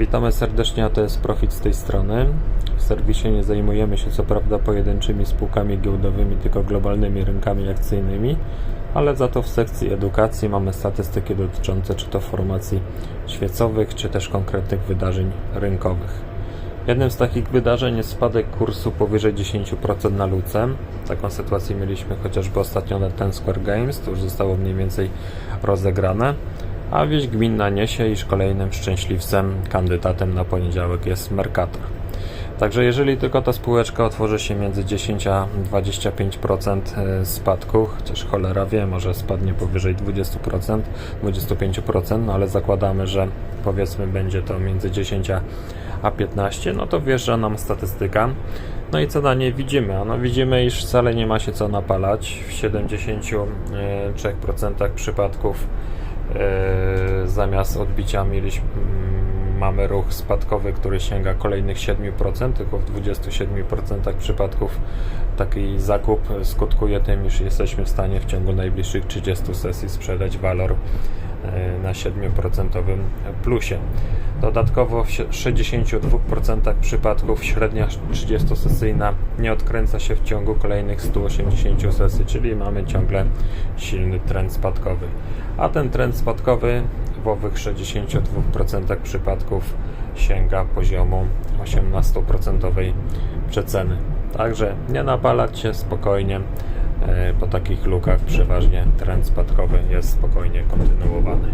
Witamy serdecznie, a to jest Profit z tej strony. W serwisie nie zajmujemy się co prawda pojedynczymi spółkami giełdowymi, tylko globalnymi rynkami akcyjnymi, ale za to w sekcji edukacji mamy statystyki dotyczące czy to formacji świecowych, czy też konkretnych wydarzeń rynkowych. Jednym z takich wydarzeń jest spadek kursu powyżej 10% na luce. Taką sytuację mieliśmy chociażby ostatnio na Ten Square Games, to już zostało mniej więcej rozegrane. A wieść gminna niesie, iż kolejnym szczęśliwcem, kandydatem na poniedziałek jest Mercator. Także jeżeli tylko ta spółeczka otworzy się między 10 a 25% spadku, chociaż cholera wie, może spadnie powyżej 20%, 25%, no ale zakładamy, że powiedzmy będzie to między 10 a 15, no to wjeżdża nam statystyka. No i co na niej widzimy? Ano widzimy, iż wcale nie ma się co napalać. W 73% przypadków e, zamiast odbicia mieliśmy, mm, mamy ruch spadkowy, który sięga kolejnych 7%, tylko w 27% przypadków taki zakup skutkuje tym, iż jesteśmy w stanie w ciągu najbliższych 30 sesji sprzedać walor e, na 7% plusie. Dodatkowo w 62% przypadków średnia 30-sesyjna nie odkręca się w ciągu kolejnych 180 sesji, czyli mamy ciągle silny trend spadkowy. A ten trend spadkowy w owych 62% przypadków sięga poziomu 18% przeceny. Także nie napalać się spokojnie. E, Po takich lukach przeważnie trend spadkowy jest spokojnie kontynuowany.